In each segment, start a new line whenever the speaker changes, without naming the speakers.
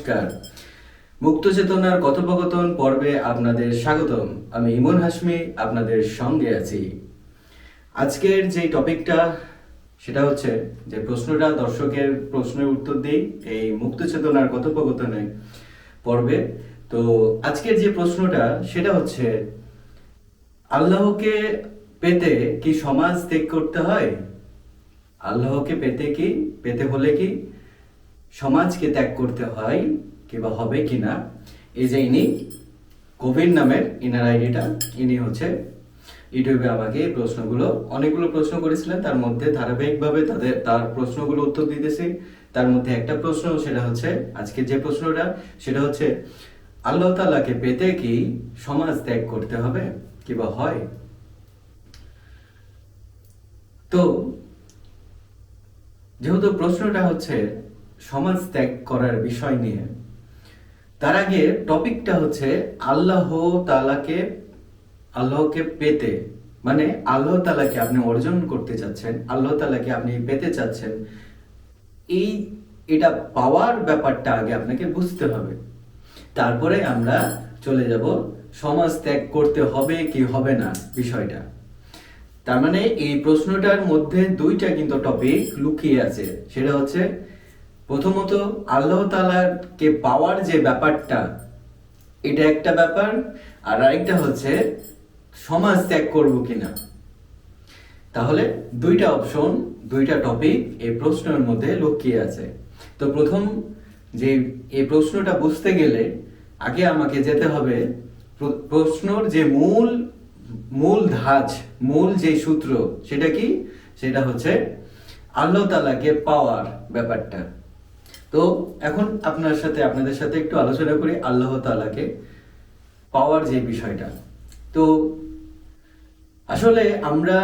নমস্কার। মুক্ত চেতনার কথোপকথন পর্বে আপনাদের স্বাগতম। আমি ইমন হাসমি আপনাদের সঙ্গে আছি। আজকের যে টপিকটা, সেটা হচ্ছে যে প্রশ্নটা দর্শকের প্রশ্নের উত্তর দিই এই মুক্ত চেতনার কথোপকথনে পর্বে। তো আজকের যে প্রশ্নটা, সেটা হচ্ছে, আল্লাহকে পেতে কি সমাজ ত্যাগ করতে হয়? আল্লাহকে পেতে কি? পেতে হলে কি? সমাজকে ত্যাগ করতে হয় কিংবা হবে কি না এই যে ইনি কোভিড নামের ইনার আইডিটা, ইনি হচ্ছে ইউটিউবে আমাকে এই প্রশ্নগুলো, অনেকগুলো প্রশ্ন করেছিলেন, তার মধ্যে ধারাবাহিকভাবে তাদের, তার প্রশ্নগুলো উত্তর দিতেছি। তার মধ্যে একটা প্রশ্ন, সেটা হচ্ছে আজকে যে প্রশ্নটা, সেটা হচ্ছে, আল্লাহ তাআলাকে পেতে কি সমাজ ত্যাগ করতে হবে কিংবা হয়? তো, যেহেতু প্রশ্নটা হচ্ছে সমাজ ত্যাগ করার বিষয় নিয়ে। তার আগে টপিকটা হচ্ছে আল্লাহ তালাকে আল্লাহকে পেতে। মানে আল্লাহ তালাকে আপনি অর্জন করতে চাচ্ছেন, আল্লাহ তালাকে আপনি পেতে চাচ্ছেন। এই, এটা পাওয়ার ব্যাপারটা আগে আপনাকে বুঝতে হবে। তারপরে আমরা চলে যাব সমাজ ত্যাগ করতে হবে কি হবে না বিষয়টা। তার মানে এই প্রশ্নটার মধ্যে দুইটা কিন্তু টপিক লুকিয়ে আছে। সেটা হচ্ছে প্রথমত আল্লাহ তালাকে পাওয়ার যে ব্যাপারটা, এটা একটা ব্যাপার, আর আরেকটা হচ্ছে সমাজ ত্যাগ করব কিনা। তাহলে দুইটা অপশন দুইটা টপিক এই প্রশ্নের মধ্যে লুকিয়ে আছে। তো প্রথম যে এই প্রশ্নটা বুঝতে গেলে আগে আমাকে যেতে হবে প্রশ্নর যে মূল মূল ধাঁচ, মূল যে সূত্র, সেটা কি? সেটা হচ্ছে আল্লাহ তালাকে পাওয়ার ব্যাপারটা। তো এখন আপনার সাথে, আপনাদের সাথে একটু আলোচনা করি আল্লাহ তালাকে পাওয়ার যে বিষয়টা। তো আসলে আমরা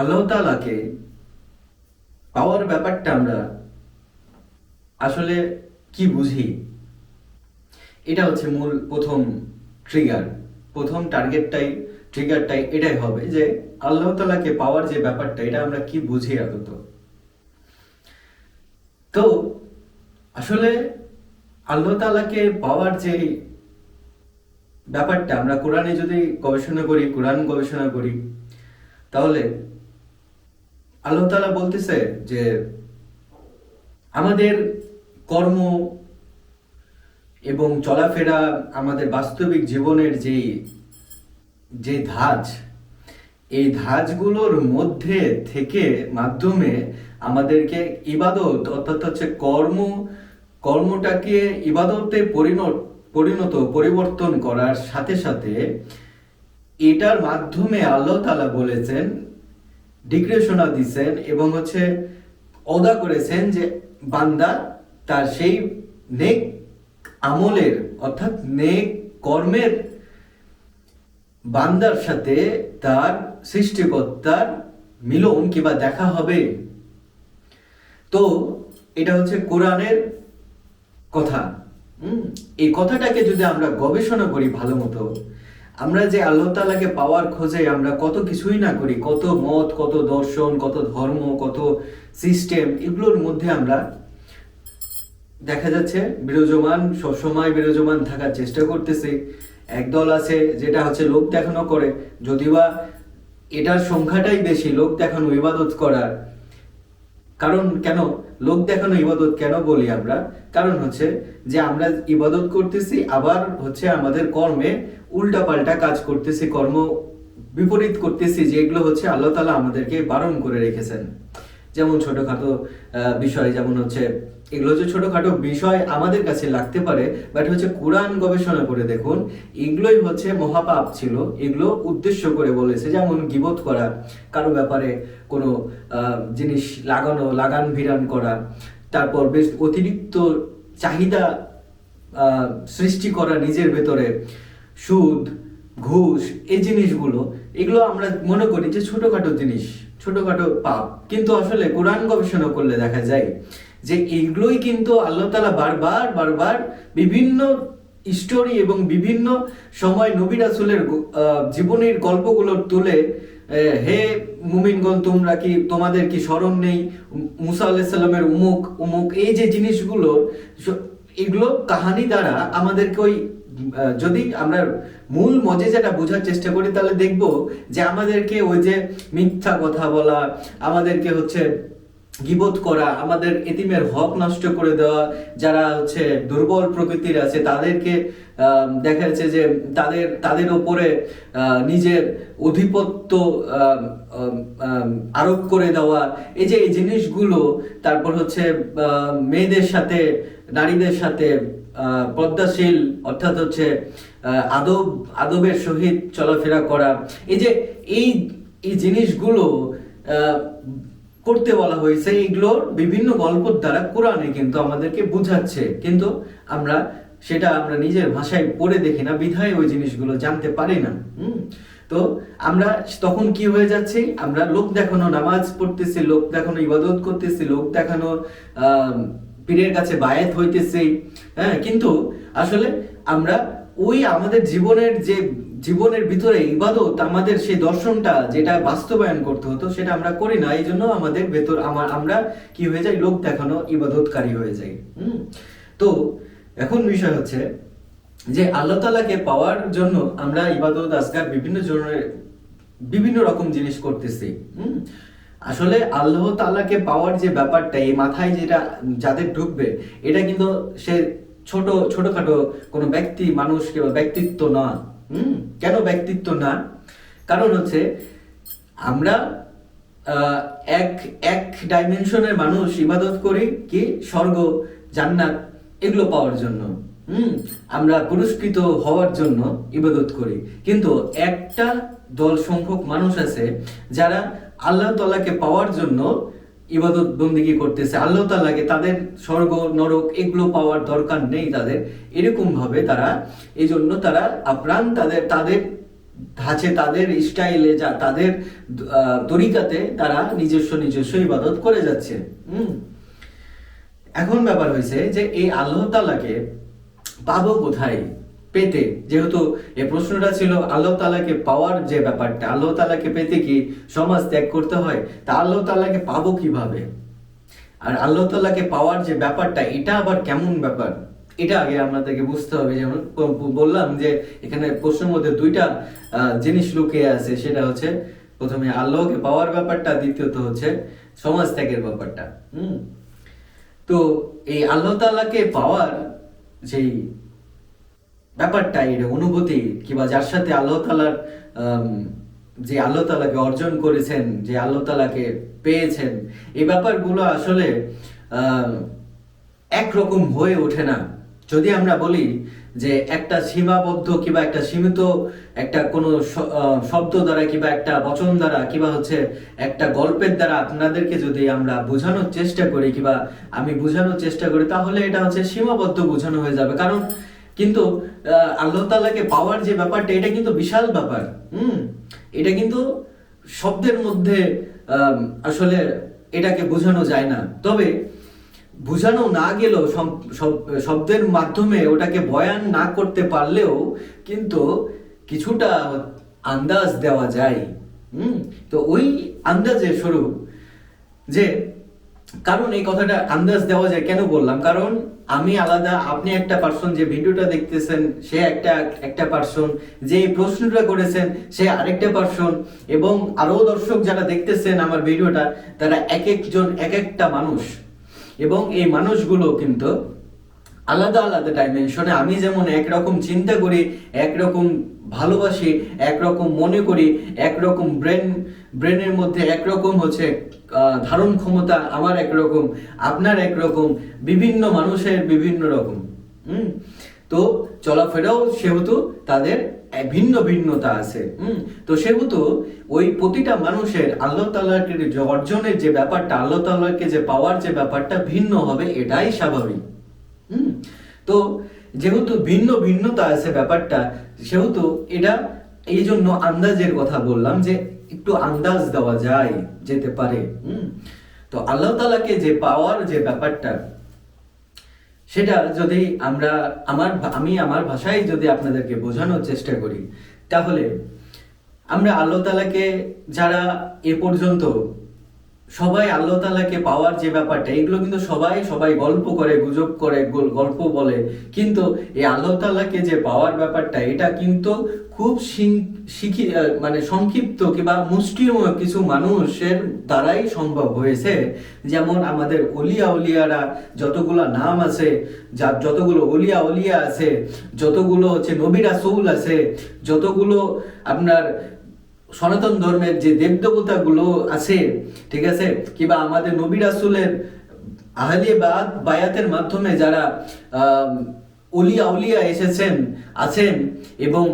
আল্লাহ তালাকে পাওয়ার ব্যাপারটা আমরা আসলে কি বুঝি? এটা হচ্ছে মূল প্রথম ট্রিগার প্রথম টার্গেটটাই ট্রিগারটাই এটাই হবে যে আল্লাহ তালাকে পাওয়ার যে ব্যাপারটা, এটা আমরা কি বুঝি আদত? তো আসলে আল্লাহ তালাকে পাওয়ার যে ব্যাপারটা, আমরা কোরআনে যদি গবেষণা করি, কোরআন গবেষণা করি, তাহলে আল্লাহ তালা বলতেছে যে আমাদের কর্ম এবং চলাফেরা আমাদের বাস্তবিক জীবনের যে যে ধাঁচ, এই ধাঁচগুলোর মধ্যে থেকে মাধ্যমে আমাদেরকে ইবাদত, অর্থাৎ হচ্ছে কর্ম কর্মটাকে ইবাদতে পরিণত পরিণত, পরিবর্তন করার সাথে সাথে এটার মাধ্যমে আল্লাহ তালা বলেছেন ডিক্রেশনা দিছেন এবং হচ্ছে অদা করেছেন যে বান্দা তার সেই নেক আমলের অর্থাৎ নেক কর্মের বান্দার সাথে তার সৃষ্টিকর্তার মিলন কিংবা দেখা হবে। তো এটা হচ্ছে কোরআনের কথা। এই কথাটাকে যদি আমরা গবেষণা করি ভালো মতো, আমরা যে আল্লাহ তালাকে পাওয়ার খোঁজে আমরা কত কিছুই না করি, কত মত, কত দর্শন, কত ধর্ম, কত সিস্টেম, এগুলোর মধ্যে আমরা দেখা যাচ্ছে বিরাজমান, সবসময় বিরাজমান থাকার চেষ্টা করতেছে। একদল আছে যেটা হচ্ছে লোক দেখানো করে যদিবা এটার সংখ্যাটাই বেশি, লোক দেখানো, ইবাদত করার। কারণ কেন? লোক দেখানো ইবাদত কেন বলি আমরা? কারণ হচ্ছে যে আমরা ইবাদত করতেছি, আবার হচ্ছে আমাদের কর্মে উল্টা পাল্টা কাজ করতেছি, কর্ম বিপরীত করতেছি, যেগুলো হচ্ছে আল্লাহ তালা আমাদেরকে বারণ করে রেখেছেন। যেমন ছোটখাটো বিষয় যেমন হচ্ছে, এগুলো হচ্ছে ছোটখাটো বিষয় আমাদের কাছে লাগতে পারে বাট হচ্ছে কোরআন গবেষণা করে দেখুন, এগুলোই হচ্ছে মহাপাপ ছিল, এগুলো উদ্দেশ্য করে বলেছে, যেমন গিবোধ করা, কারও ব্যাপারে কোনো জিনিস লাগানো, লাগান ভিড়ান করা, তারপর বেশ অতিরিক্ত চাহিদা সৃষ্টি করা নিজের ভেতরে, সুদ, ঘুষ, এই জিনিসগুলো, এগুলো আমরা মনে করি যে ছোটখাটো জিনিস। ছোটখাটো পাপ। কিন্তু আসলে কোরআন গবেষণা করলে দেখা যায় যে এগুলোই কিন্তু আল্লাহ তালা বারবার বারবার বিভিন্ন স্টোরি এবং বিভিন্ন সময় নবী রাসুলের জীবনের গল্পগুলো তুলে হে মুমিনগণ, তোমরা কি, তোমাদের কি স্মরণ নেই? মুসা আলাহিসাল্লামের উমুক উমুক, এই যে জিনিসগুলো এগুলো কাহানি দ্বারা আমাদেরকে ওই যদি আমরা মূল মজে যেটা বোঝার চেষ্টা করি, তাহলে দেখব যে আমাদেরকে ওই যে মিথ্যা কথা বলা, আমাদেরকে হচ্ছে গিবোধ করা, আমাদের এতিমের হক নষ্ট করে দেওয়া, যারা হচ্ছে দুর্বল প্রকৃতির আছে, তাদেরকে দেখা যাচ্ছে যে তাদের তাদের ওপরে নিজের অধিপত্য আরোপ করে দেওয়া, এই যে এই জিনিসগুলো, তারপর হচ্ছে মেয়েদের সাথে, নারীদের সাথে পদ্মাশীল, অর্থাৎ হচ্ছে আদব, আদবের সহিত চলাফেরা করা। এই যে, এই এই জিনিসগুলো করতে বলা হয়েছে, এইগুলোর বিভিন্ন গল্পের দ্বারা কোরআনে কিন্তু আমাদেরকে বুঝাচ্ছে। কিন্তু আমরা সেটা আমরা নিজের ভাষায় পড়ে দেখি না, বিধায় ওই জিনিসগুলো জানতে পারি না? তো আমরা তখন কি হয়ে যাচ্ছে? আমরা লোক দেখানো, নামাজ পড়তেছি, লোক দেখানো, ইবাদত করতেছি, লোক দেখানো পীরের কাছে বায়াত হইতেছি হ্যাঁ? কিন্তু আসলে আমরা ওই আমাদের জীবনের যে, জীবনের ভিতরে ইবাদত, আমাদের সেই দর্শনটা যেটা বাস্তবায়ন করতে হতো, সেটা আমরা করি না। এই জন্য আমাদের ভেতর আমার আমরা কি হয়ে যাই? লোক দেখানো ইবাদতকারী হয়ে যাই। হুম? তো এখন বিষয় হচ্ছে যে আল্লাহ তালাকে পাওয়ার জন্য আমরা ইবাদত আজকার বিভিন্ন জনের বিভিন্ন রকম জিনিস করতেছি। হুম? আসলে আল্লাহ তাআলাকে পাওয়ার যে ব্যাপারটা, এই মাথায় যেটা, যাদের ঢুকবে, এটা কিন্তু সে ছোট, ছোটখাটো কোনো ব্যক্তি, মানুষ কিংবা ব্যক্তিত্ব না। হুম? কেন ব্যক্তিত্ব না? কারণ হচ্ছে আমরা এক এক ডাইমেনশনের মানুষ ইবাদত করি কি? স্বর্গ, জান্নাত, এগুলো পাওয়ার জন্য। হুম? আমরা পুরস্কৃত হওয়ার জন্য ইবাদত করি। কিন্তু একটা দল সংখ্যক মানুষ আছে যারা আল্লাহ তালাকে পাওয়ার জন্য ইবাদত বন্দিগি করতেছে। আল্লাহ তালাকে তাদের স্বর্গ, নরক এগুলো পাওয়ার দরকার নেই তাদের। এরকম ভাবে তারা এই জন্য তারা আপ্রাণ তাদের তাদের ধাঁচে, তাদের স্টাইলে যা, তাদের তরিকাতে তারা নিজস্ব নিজস্ব ইবাদত করে যাচ্ছে। হুম। এখন ব্যাপার হয়েছে যে এই আল্লাহ তালাকে পাবো কোথায়? পেতে। যেহেতু এই প্রশ্নটা ছিল, আল্লাহ তালাকে পাওয়ার যে ব্যাপারটা, আল্লাহ তালাকে পেতে কি সমাজ ত্যাগ করতে হয়? তা আল্লাহ তালাকে পাবো কীভাবে? আর আল্লাহ তালাকে পাওয়ার যে ব্যাপারটা, এটা আবার কেমন ব্যাপার? এটা আগে আমাদেরকে বুঝতে হবে। যেমন বললাম যে, এখানে প্রশ্নের মধ্যে দুইটা জিনিস লুকিয়ে আছে। সেটা হচ্ছে, প্রথমে আল্লাহকে পাওয়ার ব্যাপারটা, দ্বিতীয়ত হচ্ছে সমাজ ত্যাগের ব্যাপারটা। হুম? তো এই আল্লাহ তাআলাকে পাওয়ার যেই ব্যাপারটা এটা অনুভূতি কিংবা যার সাথে আল্লাহ তালার যে আল্লাহ তালাকে অর্জন করেছেন, যে আল্লাহ তালাকে পেয়েছেন, এই ব্যাপারগুলো আসলে একরকম হয়ে ওঠে না। যদি আমরা বলি যে একটা সীমাবদ্ধ কিংবা একটা সীমিত একটা কোনো শব্দ দ্বারা কিংবা একটা বচন দ্বারা কিংবা হচ্ছে একটা গল্পের দ্বারা আপনাদেরকে যদি আমরা বোঝানোর চেষ্টা করি, কিংবা আমি বোঝানোর চেষ্টা করি, তাহলে এটা হচ্ছে সীমাবদ্ধ বোঝানো হয়ে যাবে। কারণ কিন্তু আল্লাহ তাআলাকে পাওয়ার যে ব্যাপারটা, এটা কিন্তু বিশাল ব্যাপার, হুম? এটা কিন্তু শব্দের মধ্যে আসলে এটাকে বোঝানো যায় না। তবে বোঝানো না গেলেও শব্দের মাধ্যমে ওটাকে বয়ান না করতে পারলেও কিন্তু কিছুটা আন্দাজ দেওয়া যায়, হুম? তো ওই আন্দাজের স্বরূপ যে কারণ এই কথাটা আন্দাজ দেওয়া যায় কেন বললাম? কারণ আমি আলাদা, আপনি একটা পার্সন যে ভিডিওটা দেখতেছেন, সে একটা একটা পার্সন যে প্রশ্নটা করেছেন, সে আরেকটা পার্সন এবং আরও দর্শক যারা দেখতেছেন আমার ভিডিওটা, তারা এক একজন, এক একটা মানুষ। এবং এই মানুষগুলো কিন্তু আলাদা আলাদা ডাইমেনশনে আমি যেমন একরকম চিন্তা করি, একরকম ভালোবাসি, একরকম মনে করি, একরকম ব্রেন ব্রেনের মধ্যে একরকম হচ্ছে ধারণ ক্ষমতা আমার একরকম, আপনার একরকম, বিভিন্ন মানুষের বিভিন্ন রকম। হুম? তো চলাফেরাও সেহেতু তাদের ভিন্ন ভিন্নতা আছে। হুম? তো সেহেতু ওই প্রতিটা মানুষের আল্লাহ যে অর্জনের যে ব্যাপারটা, আল্লাহ তাআলাকে যে পাওয়ার যে ব্যাপারটা ভিন্ন হবে, এটাই স্বাভাবিক। তো যেহেতু ভিন্ন ভিন্নতা আছে ব্যাপারটা, সেহেতু এটা এই জন্য আন্দাজের কথা বললাম যে একটু আন্দাজ দেওয়া যায়, যেতে পারে, হুম? তো আল্লাহ তাআলাকে যে পাওয়ার যে ব্যাপারটা, সেটা যদি আমরা আমার আমি আমার ভাষায় যদি আপনাদেরকে বোঝানোর চেষ্টা করি, তাহলে আমরা আল্লাহ তালাকে যারা এ পর্যন্ত সবাই আল্লাহ তালাকে পাওয়ার যে ব্যাপারটা, এগুলো কিন্তু সবাই সবাই গল্প করে, গুজব করে, গল- গল্প বলে। কিন্তু এই আল্লাহ তালাকে যে পাওয়ার ব্যাপারটা, এটা কিন্তু খুব শিখি মানে সংক্ষিপ্ত কিংবা মুষ্টিমেয় কিছু মানুষের দ্বারাই সম্ভব হয়েছে। যেমন আমাদের অলিয়া উলিয়ারা যতগুলো নাম আছে, যা, যতগুলো অলিয়া উলিয়া আছে, যতগুলো হচ্ছে নবী রাসূল আছে, যতগুলো আপনার সনাতন ধর্মের যে দেবদেবতা গুলো আছে ঠিক আছে? কিংবা আমাদের নবী রাসূলের বায়াত বায়াতের মাধ্যমে যারা আহ, অলিয়া উলিয়া এসেছেন আছেন এবং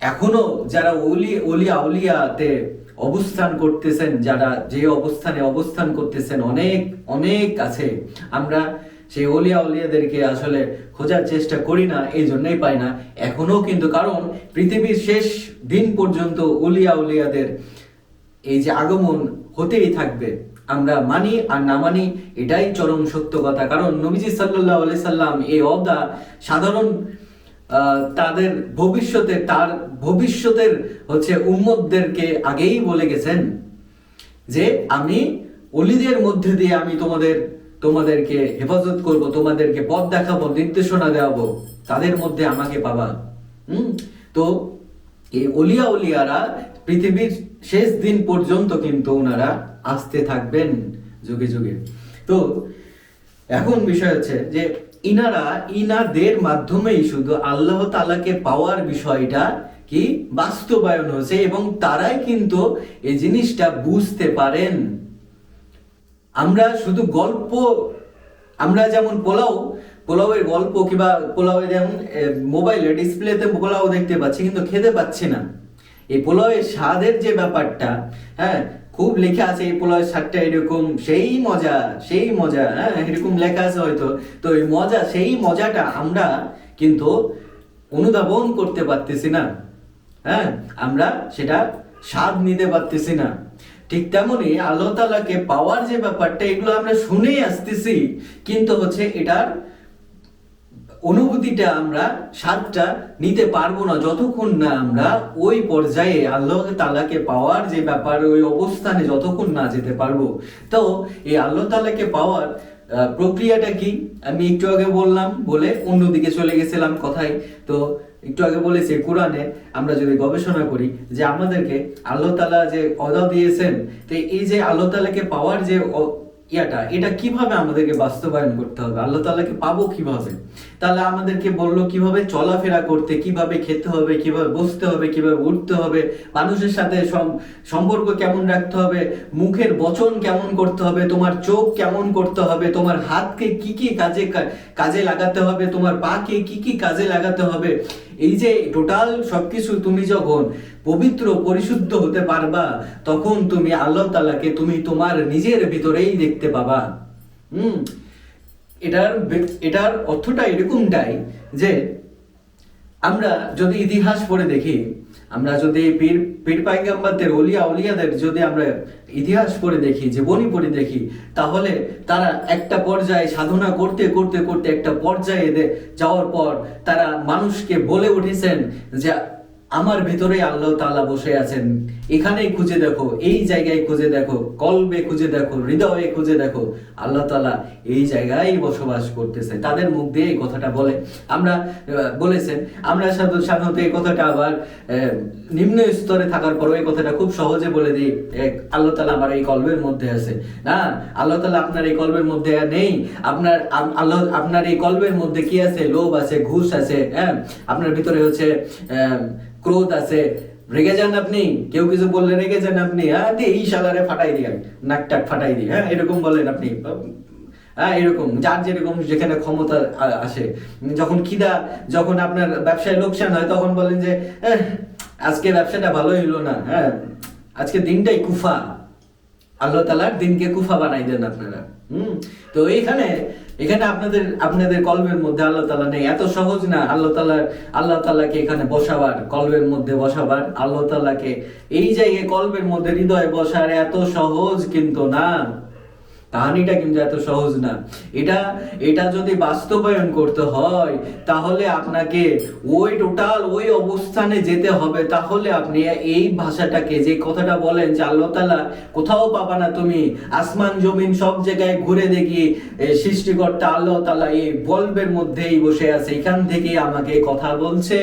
এখনও যারা ওলি অলিয়া উলিয়াতে অবস্থান করতেছেন যারা যে অবস্থানে অবস্থান করতেছেন অনেক অনেক আছে। আমরা সেই অলিয়া উলিয়াদেরকে আসলে খোঁজার চেষ্টা করি না, এই জন্যই পাই না। এখনও কিন্তু কারণ, পৃথিবীর শেষ দিন পর্যন্ত অলিয়া উলিয়াদের এই যে আগমন হতেই থাকবে। আমরা মানি আর না মানি, এটাই চরম সত্য কথা। কারণ নবীজি সাল্লাহ সাল্লাম এই অদা সাধারণ তাদের ভবিষ্যতে, তার ভবিষ্যতের হচ্ছে উম্মতদেরকে আগেই বলে গেছেন যে, আমি অলিদের মধ্যে দিয়ে আমি তোমাদের তোমাদেরকে হেফাজত করব, তোমাদেরকে পথ দেখাবো, নির্দেশনা দেওয়াবো, তাদের মধ্যে আমাকে পাবা। হুম? তো এই অলিয়া উলিয়ারা পৃথিবীর শেষ দিন পর্যন্ত কিন্তু ওনারা আসতে থাকবেন যুগে যুগে। তো এখন বিষয় হচ্ছে যে ইনারা, ইনাদের মাধ্যমেই শুধু আল্লাহ তালাকে পাওয়ার বিষয়টা কি বাস্তবায়ন হয়েছে এবং তারাই কিন্তু এই জিনিসটা বুঝতে পারেন। আমরা শুধু গল্প, আমরা যেমন পোলাও, পোলাওয়ের গল্প কিংবা পোলাওয়ে যেমন মোবাইলে ডিসপ্লেতে পোলাও দেখতে পাচ্ছি কিন্তু খেতে পাচ্ছি না। এই পোলাওয়ের স্বাদের যে ব্যাপারটা হ্যাঁ খুব লেখা আছে এই পোলাওয়ের স্বাদটা এরকম সেই মজা সেই মজা হ্যাঁ এরকম লেখা আছে হয়তো। তো এই মজা, সেই মজাটা আমরা কিন্তু অনুধাবন করতে পারতেছি না হ্যাঁ আমরা সেটা স্বাদ নিতে পারতেছি না। ঠিক তেমনি আল্লাহ তালাকে পাওয়ার যে ব্যাপারটা, এগুলো আমরা শুনেই আসতেছি। কিন্তু হচ্ছে এটার অনুভূতিটা আমরা স্বাদটা নিতে পারব না। যতক্ষণ না আমরা ওই পর্যায়ে আল্লাহ তালাকে পাওয়ার যে ব্যাপার, ওই অবস্থানে যতক্ষণ না যেতে পারব। তো এই আল্লাহ তালাকে পাওয়ার প্রক্রিয়াটা কি? আমি একটু আগে বললাম বলে অন্যদিকে চলে গেছিলাম কথাই তো একটু আগে বলেছি, কোরআনে আমরা যদি গবেষণা করি যে আমাদেরকে আল্লাহ তালা যে অদা দিয়েছেন, তো এই যে আল্লাহ তালাকে পাওয়ার যে ইয়াটা, এটা কীভাবে আমাদেরকে বাস্তবায়ন করতে হবে? আল্লাহ তাআলাকে পাবো কীভাবে? তাহলে আমাদেরকে বলল কীভাবে চলাফেরা করতে, কীভাবে খেতে হবে, কীভাবে বসতে হবে, কীভাবে উঠতে হবে, মানুষের সাথে সম্পর্ক কেমন রাখতে হবে, মুখের বচন কেমন করতে হবে, তোমার চোখ কেমন করতে হবে, তোমার হাতকে কি কি কাজে কাজে লাগাতে হবে, তোমার পাকে কি কি কাজে লাগাতে হবে এই যে টোটাল সবকিছু তুমি যখন পবিত্র, পরিশুদ্ধ হতে পারবা, তখন তুমি আল্লাহ তালাকে তুমি তোমার নিজের ভিতরেই দেখতে পাবা। হুম? এটার এটার অর্থটা এরকমটাই যে আমরা যদি ইতিহাস পড়ে দেখি আমরা যদি পীর পীর পাইগাম্বারদের অলিয়া অলিয়াদের যদি আমরা ইতিহাস পড়ে দেখি, জীবনী পড়ে দেখি, তাহলে তারা একটা পর্যায়ে সাধনা করতে করতে করতে একটা পর্যায়ে যাওয়ার পর তারা মানুষকে বলে উঠেছেন যে আমার ভিতরে আল্লাহ তাআলা বসে আছেন। এখানেই খুঁজে দেখো, এই জায়গায় খুঁজে দেখো, কলবে খুঁজে দেখো, হৃদয়ে খুঁজে দেখো, আল্লাহ তাআলা এই জায়গায় বসবাস করতেছে। তাদের মুখ দিয়ে এই কথাটা বলে। আমরা বলেছেন, আমরা সাধারণত এই কথাটা আবার নিম্ন স্তরে থাকার পর এই কথাটা খুব সহজে বলে দিই। আল্লাহ তালা আমার এই কলবের মধ্যে আছে। না, আল্লাহ তালা আপনার এই কলবের মধ্যে নেই। আপনার, আল্লাহ, আপনার এই কলবের মধ্যে কি আছে? লোভ আছে, ঘুষ আছে হ্যাঁ? আপনার ভিতরে হচ্ছে ক্রোধ আছে। রেগে যান আপনি। কেউ কিছু বললে রেগে যান আপনি। হ্যাঁ এই সালারে ফাটাই দিয়ে নাক টাক ফাটাই দিয়ে হ্যাঁ এরকম বলেন আপনি। হ্যাঁ এরকম। যার যেরকম যেখানে ক্ষমতা আসে। যখন খিদা যখন আপনার ব্যবসায় লোকসান হয় তখন বলেন যে "এহ, আজকে ব্যবসাটা ভালো হইল না। হ্যাঁ আজকে দিনটাই কুফা। আল্লাহ তালার দিনকে কুফা বানাই দেন আপনারা। হুম তো এইখানে এখানে আপনাদের আপনাদের কলবের মধ্যে আল্লাহ তালা নেই। এত সহজ না আল্লাহ তালা আল্লাহ তালাকে এখানে বসাবার, কলবের মধ্যে বসাবার। আল্লাহ তালাকে এই জায়গায় কলবের মধ্যে হৃদয় বসার এত সহজ কিন্তু না। কাহানিটা কিন্তু এত সহজ না। এটা এটা যদি বাস্তবায়ন করতে হয়, তাহলে আপনাকে ওই টোটাল ওই অবস্থানে যেতে হবে। তাহলে আপনি এই ভাষাটাকে, যে কথাটা বলেন যে আল্লাহ তালা কোথাও পাবা না তুমি, আসমান, জমিন সব জায়গায় ঘুরে দেখি সৃষ্টিকর্তা আল্লাহ তালা এই বল্বের মধ্যেই বসে আছে, এখান থেকে আমাকে কথা বলছে।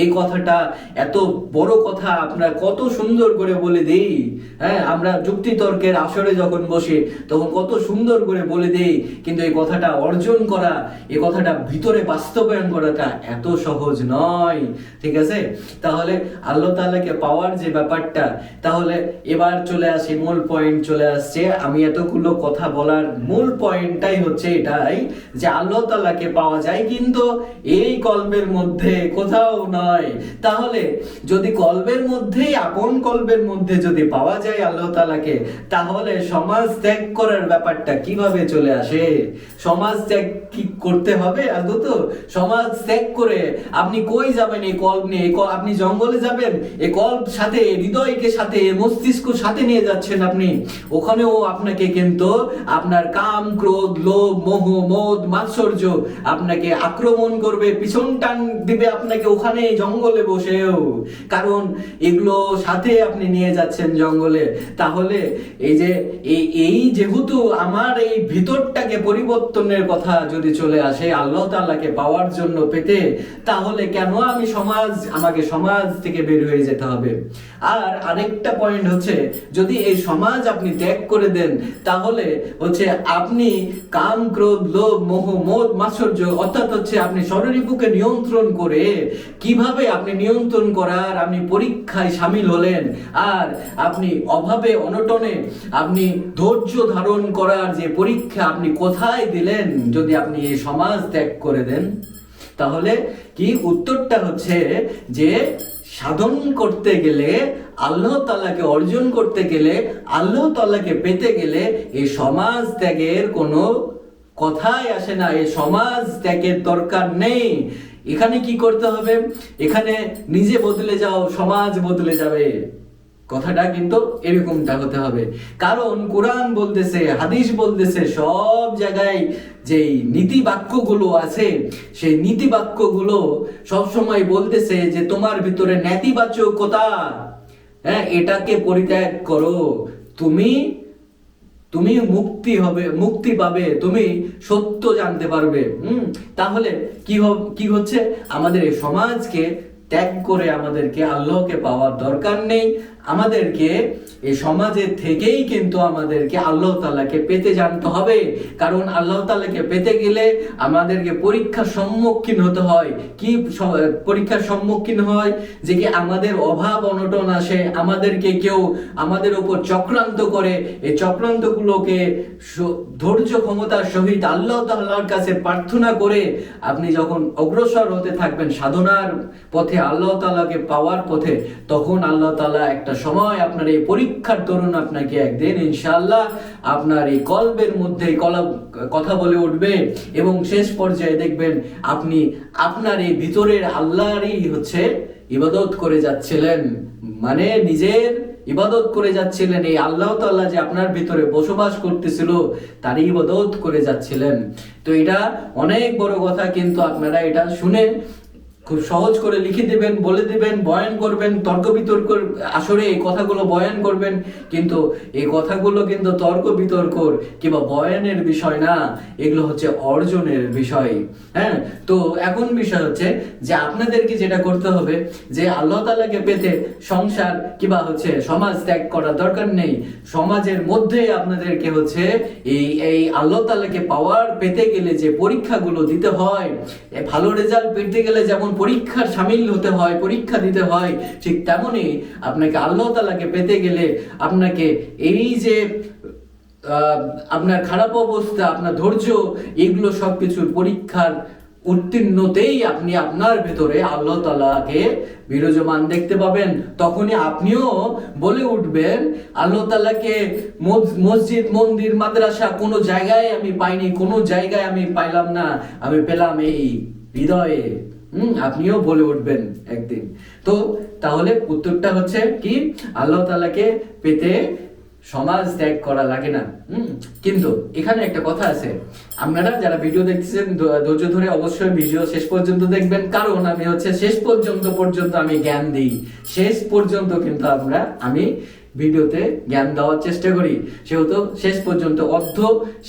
এই কথাটা, এত বড় কথা আমরা কত সুন্দর করে বলে দেই হ্যাঁ? আমরা যুক্তি তর্কের আসরে যখন বসি, তখন কত সুন্দর করে বলে দেই, কিন্তু এই কথাটা অর্জন করা, এই কথাটা ভিতরে বাস্তবায়ন করাটা এত সহজ নয়, ঠিক আছে? তাহলে আল্লাহ তাআলাকে পাওয়ার যে ব্যাপারটা, তাহলে এবার চলে আসি, মূল পয়েন্ট চলে আসছে। আমি এতগুলো কথা বলার মূল পয়েন্টটাই হচ্ছে এটাই যে আল্লাহ তাআলাকে পাওয়া যায়, কিন্তু এই কল্পের মধ্যে কোথাও নয়। তাহলে যদি কল্পের মধ্যেই, আপন কল্পের মধ্যে যদি পাওয়া যায় আল্লাহ তাআলাকে, তাহলে সমাজ ত্যাগ করার ব্যাপারটা কীভাবে চলে আসে? সমাজ ত্যাগ কি করতে হবে? আদৌ তো সমাজ ত্যাগ করে আপনি কই যাবেন এই কল্প নিয়ে? আপনি জঙ্গলে যাবেন, এই কল্প সাথে হৃদয়কে সাথে মস্তিষ্ক সাথে নিয়ে যাচ্ছেন আপনি। ওখানেও আপনাকে কিন্তু আপনার কাম, ক্রোধ, লোভ, মোহ, মদ, মাৎসর্য আপনাকে আক্রমণ করবে, পিছন টান দিবে আপনাকে ওখানে। জঙ্গলে বসেও। কারণ এগুলো সাথে আপনি নিয়ে যাচ্ছেন জঙ্গলে। তাহলে এই যে, এই এই যেহেতু আমার এই ভিতরটাকে পরিবর্তনের কথা যদি চলে আসে, আল্লাহ তাআলাকে পাওয়ার জন্য পেতে, তাহলে কেন আমি সমাজ, আমাকে সমাজ থেকে বের হয়ে যেতে হবে? আর আরেকটা পয়েন্ট হচ্ছে, যদি এই সমাজ আপনি ত্যাগ করে দেন, তাহলে হচ্ছে আপনি কাম, ক্রোধ, লোভ, মোহ, মদ মাৎসর্য অর্থাৎ হচ্ছে আপনি শরীরবুকে নিয়ন্ত্রণ করে কীভাবে আপনি নিয়ন্ত্রণ করার, আপনি পরীক্ষায় সামিল হলেন, আর আপনি অভাবে, অনটনে আপনি ধৈর্য ধারণ করার যে পরীক্ষা আপনি কোথায় দিলেন, যদি আপনি এই সমাজ ত্যাগ করে দেন, তাহলে কি উত্তরটা হচ্ছে যে সাধন করতে গেলে, আল্লাহ তাআলাকে অর্জন করতে গেলে, আল্লাহ তাআলাকে পেতে গেলে এই সমাজ ত্যাগের কোনো কথাই আসে না এই সমাজ ত্যাগের দরকার নেই। এখানে কি করতে হবে? এখানে নিজে বদলে যাও, সমাজ বদলে যাবে। কথাটা কিন্তু এরকমটা হতে হবে। কারণ কোরআন বলতেছে, হাদিস বলতেছে, সব জায়গায় যে নীতি বাক্যগুলো আছে, সেই নীতি বাক্যগুলো সবসময় বলতেছে যে তোমার ভিতরে নেতিবাচকতা হ্যাঁ এটাকে পরিত্যাগ করো। তুমি তুমি মুক্তি হবে, মুক্তি পাবে, তুমি সত্য জানতে পারবে। হুম? তাহলে কি কি হচ্ছে? আমাদের এই সমাজকে ত্যাগ করে আমাদেরকে আল্লাহকে পাওয়ার দরকার নেই। আমাদেরকে, এই সমাজের থেকেই কিন্তু আমাদেরকে আল্লাহ তাআলাকে পেতে জানতে হবে। কারণ আল্লাহ তাআলাকে পেতে গেলে আমাদেরকে পরীক্ষার সম্মুখীন হতে হয়। কি পরীক্ষার সম্মুখীন হয়? যে কি আমাদের অভাব অনটন আসে, আমাদেরকে কেউ আমাদের উপর চক্রান্ত করে। এই চক্রান্তগুলোকে ধৈর্য ক্ষমতার সহিত আল্লাহ তাআলার কাছে প্রার্থনা করে আপনি যখন অগ্রসর হতে থাকবেন সাধনার পথে আল্লাহ তাআলাকে পাওয়ার পথে, তখন আল্লাহ তাআলা একটা সময় আপনার এই পরীক্ষার দরুন আপনাকে একদিন ইনশাআল্লাহ আপনার এই কলবের মধ্যে কথা বলে উঠবে এবং শেষ পর্যায়ে দেখবেন আপনি আপনার এই ভিতরের আল্লাহরই হচ্ছে ইবাদত করে যাচ্ছিলেন। মানে নিজের ইবাদত করে যাচ্ছিলেন, এই আল্লাহ তাআলা যে আপনার ভিতরে বসবাস করতেছিল, তারই ইবাদত করে যাচ্ছিলেন। তো এটা অনেক বড় কথা, কিন্তু আপনারা এটা শুনে খুব সহজ করে লিখে দিবেন, বলে দিবেন, বয়ান করবেন, তর্ক বিতর্ক, আসরে এই কথাগুলো বয়ান করবেন, কিন্তু এই কথাগুলো কিন্তু তর্ক বিতর্কর কিংবা বয়ানের বিষয় না, এগুলো হচ্ছে অর্জনের বিষয় হ্যাঁ? তো এখন বিষয় হচ্ছে যে আপনাদেরকে যেটা করতে হবে, যে আল্লাহ তাআলাকে পেতে সংসার কিংবা হচ্ছে সমাজ ত্যাগ করার দরকার নেই, সমাজের মধ্যে আপনাদেরকে হচ্ছে এই এই আল্লাহ তালাকে পাওয়ার পেতে গেলে যে পরীক্ষাগুলো দিতে হয় ভালো রেজাল্ট পেতে গেলে যেমন পরীক্ষার সামিল হতে হয়, পরীক্ষা দিতে হয়, ঠিক তেমনই আপনাকে আল্লাহ তাআলাকে পেতে গেলে আপনাকে এই যে আপনার খারাপ অবস্থা, আপনার ধৈর্য, এগুলো সবকিছুর পরীক্ষার উত্তীর্ণতেই আপনি আপনার ভেতরে আল্লাহ তালাকে বিরাজমান দেখতে পাবেন। তখনই আপনিও বলে উঠবেন, আল্লাহ তালাকে মস- মসজিদ, মন্দির, মাদ্রাসা কোনো জায়গায় আমি পাইনি, কোনো জায়গায় আমি পাইলাম না, আমি পেলাম এই হৃদয়ে। হুম, আপনিও বলে উঠবেন একদিন। তো তাহলে উত্তরটা হচ্ছে কি? আল্লাহ তালাকে পেতে সমাজ ত্যাগ করা লাগে না। হুম, কিন্তু এখানে একটা কথা আছে। আপনারা যারা ভিডিও দেখতেছেন ধৈর্য ধরে অবশ্যই ভিডিও শেষ পর্যন্ত দেখবেন। কারণ আমি হচ্ছে শেষ পর্যন্ত পর্যন্ত আমি জ্ঞান দিই। শেষ পর্যন্ত কিন্তু আমরা, আমি ভিডিওতে জ্ঞান দেওয়ার চেষ্টা করি। সেহেতু শেষ পর্যন্ত অর্ধ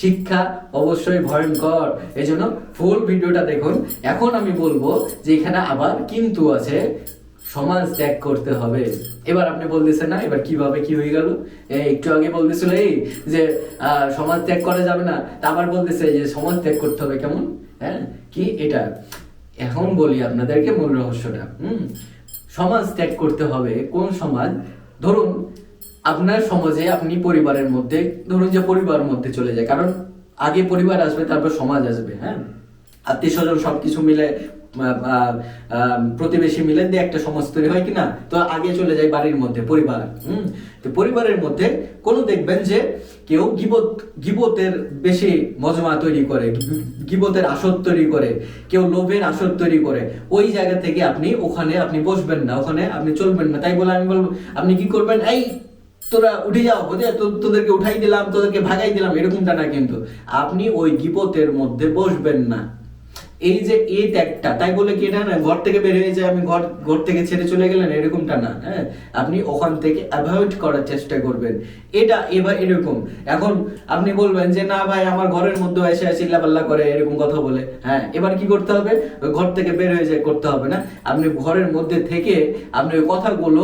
শিক্ষা অবশ্যই ভয়ঙ্কর। এই জন্য ফুল ভিডিওটা দেখুন। এখন আমি বলব যে এখানে আবার কিন্তু আছে সমাজ ত্যাগ করতে হবে। এবার আপনি বলতেছেন, না, এবার কীভাবে কি হয়ে গেল? একটু আগে বলতেছিল এই যে সমাজ ত্যাগ করা যাবে না। তা আবার বলতেছে যে, সমাজ ত্যাগ করতে হবে কেমন? হ্যাঁ কি এটা? এখন বলি আপনাদেরকে মূল রহস্যটা। হুম, সমাজ ত্যাগ করতে হবে কোন সমাজ? ধরুন আপনার সমাজে, আপনি পরিবারের মধ্যে, ধরুন যে পরিবার মধ্যে চলে যায়। কারণ আগে পরিবার আসবে, তারপর সমাজ আসবে হ্যাঁ? আত্মীয় স্বজন সবকিছু মিলে প্রতিবেশী মিলে দিয়ে একটা সমাজ তৈরি হয় কিনা? তো আগে চলে যায় বাড়ির মধ্যে, পরিবার, হুম? তো পরিবারের মধ্যে কোনো দেখবেন যে কেউ গিবত, গিবতের বেশি মজমা তৈরি করে, গিবতের আসর তৈরি করে, কেউ লোভের আসর তৈরি করে। ওই জায়গা থেকে আপনি ওখানে আপনি বসবেন না, ওখানে আপনি চলবেন না। তাই বলে আমি বলব, আপনি কি করবেন? এই তোরা উঠে যাও, বুঝে? তোদেরকে উঠাই দিলাম, তোদেরকে ভাগাই দিলাম, এরকমটা না কিন্তু। আপনি ওই বিপদের মধ্যে বসবেন না। এই যে এই ত্যাগটা, তাই বলে কি এটা না? ঘর থেকে বের হয়ে যায়, আমি ঘর ঘর থেকে ছেড়ে চলে গেলেন, এরকমটা না হ্যাঁ? আপনি ওখান থেকে অ্যাভয়েড করার চেষ্টা করবেন। এটা এবার এরকম। এখন আপনি বলবেন যে, না ভাই, আমার ঘরের মধ্যে এসে চিল্লাপাল্লা করে, এরকম কথা বলে। হ্যাঁ এবার কি করতে হবে? ঘর থেকে বের হয়ে যায়, করতে হবে না? আপনি ঘরের মধ্যে থেকে আপনি ওই কথাগুলো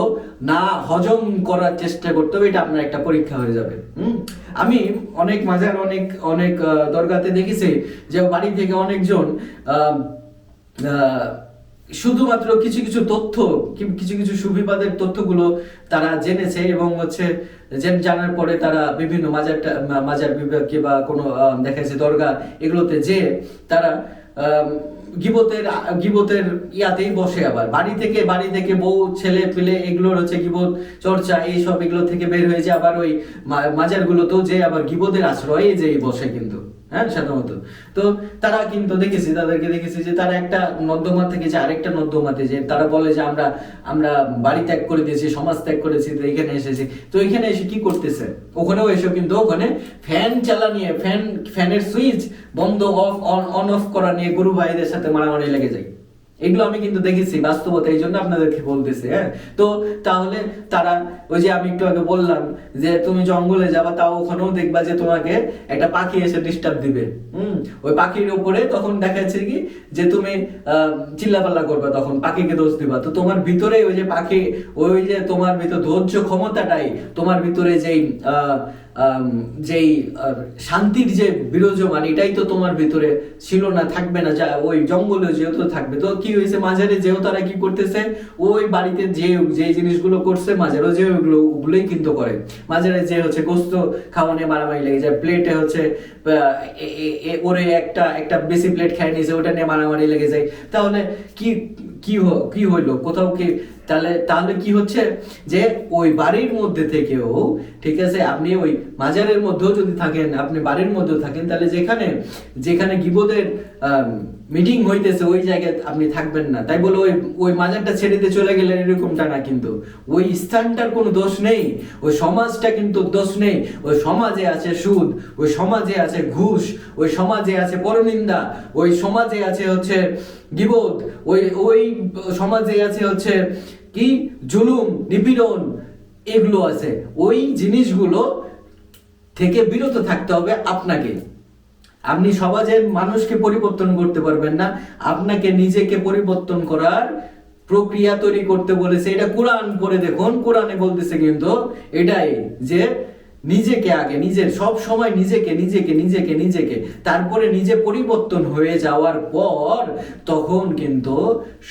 না হজম করার চেষ্টা করতে হবে, এটা আপনার একটা পরীক্ষা হয়ে যাবে। হুম? আমি অনেক মাঝার অনেক অনেক দরগাতে দেখেছি যে বাড়ি থেকে অনেকজন শুধুমাত্র কিছু কিছু তথ্য কিছু কিছু সুবিবাদের তথ্যগুলো তারা জেনেছে এবং হচ্ছে জেন জানার পরে তারা বিভিন্ন মাজারটা মাজার বিভাগকে বা কোনো দেখা যাচ্ছে দরগা এগুলোতে যে তারা গিবতের গিবতের ইয়াতেই বসে আবার। বাড়ি থেকে বাড়ি থেকে বউ, ছেলে, পেলে এগুলোর হচ্ছে গিবত, চর্চা, এইসব এগুলো থেকে বের হয়ে যায় আবার ওই মাজারগুলোতেও যে আবার গিবতের আশ্রয়ে যে বসে কিন্তু। হ্যাঁ সাধারণত। তো তারা কিন্তু দেখেছি, তাদেরকে দেখেছি যে তারা একটা নর্দমা থেকে যে আরেকটা নর্দমাতে যে তারা বলে যে আমরা আমরা বাড়ি ত্যাগ করে দিয়েছি, সমাজ ত্যাগ করেছি, তো এখানে এসেছি। তো এখানে এসে কি করতেছে? ওখানেও এসে কিন্তু ওখানে ফ্যান চালা নিয়ে ফ্যান, ফ্যানের সুইচ বন্ধ অফ, অন অন অফ করা নিয়ে গুরু ভাইদের সাথে মারামারি লেগে যায়। এগুলো আমি কিন্তু দেখেছি বাস্তবতা এই জন্য আপনাদেরকে বলতেছি হ্যাঁ? তো তাহলে তারা ওই যে আমি একটু আগে বললাম যে তুমি জঙ্গলে যাবা তাও ওখানেও দেখবা যে তোমাকে একটা পাখি এসে ডিস্টার্ব দিবে। হুম? ওই পাখির উপরে তখন দেখা যাচ্ছে কি যে তুমি চিল্লাপাল্লা করবে তখন পাখিকে দোষ দিবা। তো তোমার ভিতরে ওই যে পাখি ওই যে তোমার ভিতর ধৈর্য ক্ষমতাটাই তোমার ভিতরে যেই আহ, যেই শান্তির যে বিরাজমান, এটাই তো তোমার ভিতরে ছিল না, থাকবে না। যা, ওই জঙ্গলে যেহেতু থাকবে। তো কি হয়েছে? মাঝারে যেও তারা কি করতেছে? ওই বাড়িতে যে যে জিনিসগুলো করছে মাঝারও যে ওগুলো ওগুলোই কিন্তু করে। মাঝারে যে হচ্ছে গোস্ত খাওয়ানে মারামারি লেগে যায় প্লেটে হচ্ছে ওরে একটা একটা বেশি প্লেট খেয়ে নিয়েছে ওটা নিয়ে মারামারি লেগে যায়। তাহলে কি কি কি হইল? কোথাও কি তাহলে তাহলে কি হচ্ছে? যে ওই বাড়ির মধ্যে থেকেও, ঠিক আছে, আপনি ওই মাজারের মধ্যেও যদি থাকেন, আপনি বাড়ির মধ্যেও থাকেন, তাহলে যেখানে যেখানে গিবদের মিটিং হইতেছে, ওই জায়গায় আপনি থাকবেন না। তাই বলে ওই ওই মাজারটা ছেড়ে দিয়ে চলে গেলেন, এরকমটা না কিন্তু। ওই স্থানটার কোনো দোষ নেই, ওই সমাজটা কিন্তু দোষ নেই। ওই সমাজে আছে সুদ, ওই সমাজে আছে ঘুষ, ওই সমাজে আছে পরনিন্দা, ওই সমাজে আছে হচ্ছে গিবদ ওই ওই সমাজে আছে হচ্ছে কি? জুলুম, নিপীড়ন, এগুলো আছে। ওই জিনিসগুলো থেকে বিরত থাকতে হবে আপনাকে। আপনি সমাজের মানুষকে পরিবর্তন করতে পারবেন না। আপনাকে নিজেকে পরিবর্তন করার প্রক্রিয়া তৈরি করতে বলেছে। এটা কোরআন করে দেখুন। কোরআনে বলতেছে কিন্তু এটাই যে নিজেকে আগে, নিজের, সব সময় নিজেকে নিজেকে নিজেকে নিজেকে, তারপরে নিজে পরিবর্তন হয়ে যাওয়ার পর তখন কিন্তু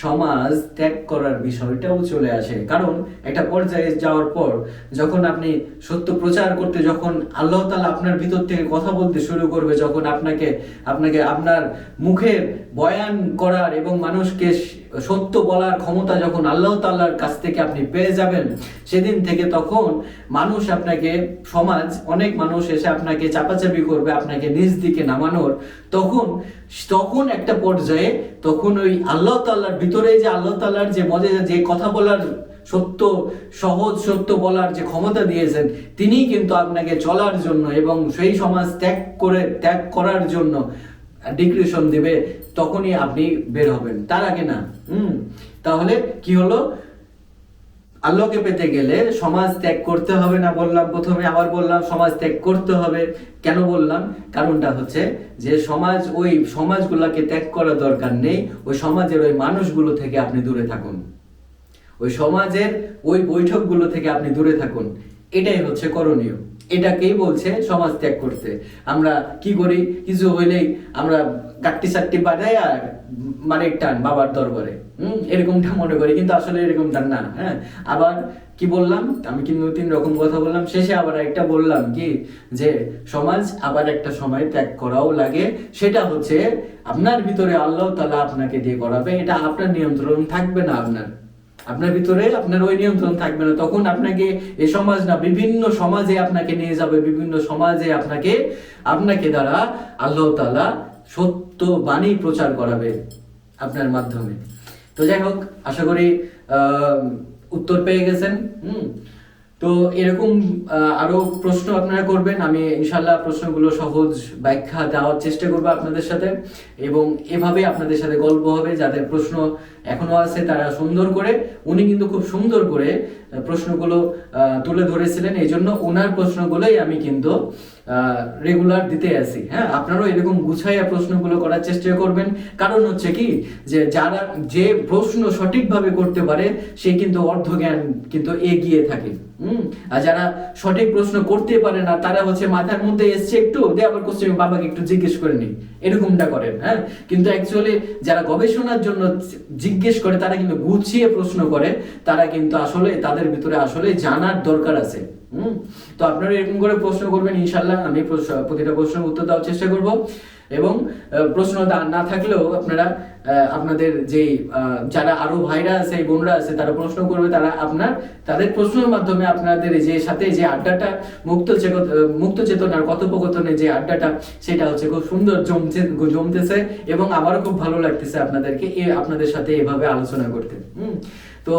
সমাজ ত্যাগ করার বিষয়টাও চলে আসে। কারণ একটা পর্যায়ে যাওয়ার পর যখন আপনি সত্য প্রচার করতে, যখন আল্লাহ তালা আপনার ভিতর থেকে কথা বলতে শুরু করবে, যখন আপনাকে আপনাকে আপনার মুখের বয়ান করার এবং মানুষকে সত্য বলার ক্ষমতা যখন আল্লাহ তাল্লার কাছ থেকে আপনি পেয়ে যাবেন, সেদিন থেকে তখন মানুষ আপনাকে, সমাজ, অনেক মানুষ এসে আপনাকে চাপাচাপি করবে, আপনাকে নিজ দিকে নামানোর। তখন তখন একটা পর্যায়ে তখন ওই আল্লাহ তাল্লার ভিতরে যে আল্লাহ তাল্লার যে মজা, যে কথা বলার সত্য, সহজ সত্য বলার যে ক্ষমতা দিয়েছেন, তিনিই কিন্তু আপনাকে চলার জন্য এবং সেই সমাজ ত্যাগ করে, ত্যাগ করার জন্য ডিক্রিশন দিবে। তখনই আপনি বের হবেন। তার আগে না, হুম, তাহলে কি হলো? আল্লাহকে পেতে গেলে সমাজ ত্যাগ করতে হবে না বললাম প্রথমে, আবার বললাম সমাজ ত্যাগ করতে হবে। কেন বললাম? কারণটা হচ্ছে যে সমাজ, ওই সমাজগুলোকে ত্যাগ করা দরকার নেই, ওই সমাজের ওই মানুষগুলো থেকে আপনি দূরে থাকুন। ওই সমাজের ওই বৈঠকগুলো থেকে আপনি দূরে থাকুন। এটাই হচ্ছে করণীয়। এটাকেই বলছে সমাজ ত্যাগ করতে। আমরা কি করি? কিছু হইলেই আমরা কাট্টি সাট্টি বাজাই আর মানে টান বাবার দরবারে। হম? এরকমটা মনে করি, কিন্তু আসলে এরকমটা না হ্যাঁ? আবার কি বললাম? আমি কিন্তু তিন রকম কথা বললাম? শেষে আবার একটা বললাম কি, যে সমাজ আবার একটা সময় ত্যাগ করাও লাগে। সেটা হচ্ছে আপনার ভিতরে আল্লাহ তালা আপনাকে দিয়ে করাবে। এটা আপনার নিয়ন্ত্রণ থাকবে না আপনার। আপনার ভিতরে আপনার ওই নিয়ন্ত্রণ থাকবে না। তখন আপনাকে এ সমাজ না, বিভিন্ন সমাজে আপনাকে নিয়ে যাবে, বিভিন্ন সমাজে আপনাকে আপনাকে দ্বারা আল্লাহ তালা সত্য বাণী প্রচার করাবে আপনার মাধ্যমে। তো যাই হোক, আশা করি উত্তর পেয়ে গেছেন। হুম? তো এরকম আরও আরও প্রশ্ন আপনারা করবেন, আমি ইনশাল্লাহ প্রশ্নগুলো সহজ ব্যাখ্যা দেওয়ার চেষ্টা করব আপনাদের সাথে এবং এভাবে আপনাদের সাথে গল্প হবে, যাদের প্রশ্ন এখনও আছে তারা সুন্দর করে, উনি কিন্তু খুব সুন্দর করে প্রশ্নগুলো তুলে ধরেছিলেন এই জন্য ওনার প্রশ্নগুলোই আমি কিন্তু রেগুলার দিতে আসি হ্যাঁ আপনারাও এরকম গুছাইয়া প্রশ্নগুলো করার চেষ্টা করবেন। কারণ হচ্ছে কি, যে যারা, যে প্রশ্ন সঠিকভাবে করতে পারে, সে কিন্তু অর্ধ জ্ঞান কিন্তু এগিয়ে থাকে। হুম? আর যারা সঠিক প্রশ্ন করতে পারে না, তারা হচ্ছে মাথার মধ্যে এসছে একটু, দিয়ে আবার কোশ্চেন বাবাকে একটু জিজ্ঞেস করে নি এরকমটা করেন হ্যাঁ? কিন্তু অ্যাকচুয়ালি যারা গবেষণার জন্য জিজ্ঞেস করে, তারা কিন্তু গুছিয়ে প্রশ্ন করে, তারা কিন্তু আসলে তাদের ভিতরে আসলে জানার দরকার আছে, হুম? তো আপনারা এরকম করে প্রশ্ন করবেন ইনশাল্লাহ আমি প্রতিটা প্রশ্নের উত্তর দেওয়ার চেষ্টা করব। এবং প্রশ্ন না থাকলেও আপনারা আপনাদের যে যারা আরও ভাইরা আছে, বোনরা আছে, তারা প্রশ্ন করবে, তারা আপনার, তাদের প্রশ্নের মাধ্যমে আপনাদের যে সাথে যে আড্ডাটা, মুক্ত মুক্ত চেতনার কথোপকথনের যে আড্ডাটা, সেটা হচ্ছে খুব সুন্দর জমছে, জমতেছে এবং আমারও খুব ভালো লাগতেছে আপনাদেরকে আপনাদের সাথে এভাবে আলোচনা করতে। হুম, তো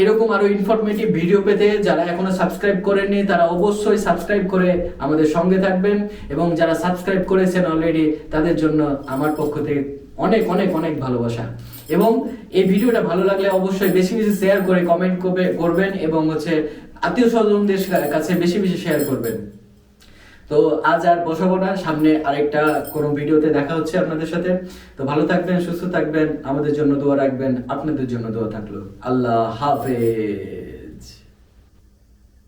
এরকম আরও ইনফরমেটিভ ভিডিও পেতে যারা এখনও সাবস্ক্রাইব করেননি, তারা অবশ্যই সাবস্ক্রাইব করে আমাদের সঙ্গে থাকবেন এবং যারা সাবস্ক্রাইব করেছেন অলরেডি তাদের জন্য আমার পক্ষ থেকে অনেক অনেক অনেক ভালোবাসা। এবং এই ভিডিওটা ভালো লাগলে অবশ্যই বেশি বেশি শেয়ার করে কমেন্ট করবে, করবেন এবং হচ্ছে আত্মীয় স্বজনদের কাছে বেশি বেশি শেয়ার করবেন। তো আজ আর বসাবো না। সামনে আরেকটা কোনো ভিডিওতে দেখা হচ্ছে আপনাদের সাথে। তো ভালো থাকবেন, সুস্থ থাকবেন, আমাদের জন্য দোয়া রাখবেন, আপনাদের জন্য দোয়া থাকল। আল্লাহ হাফেজ।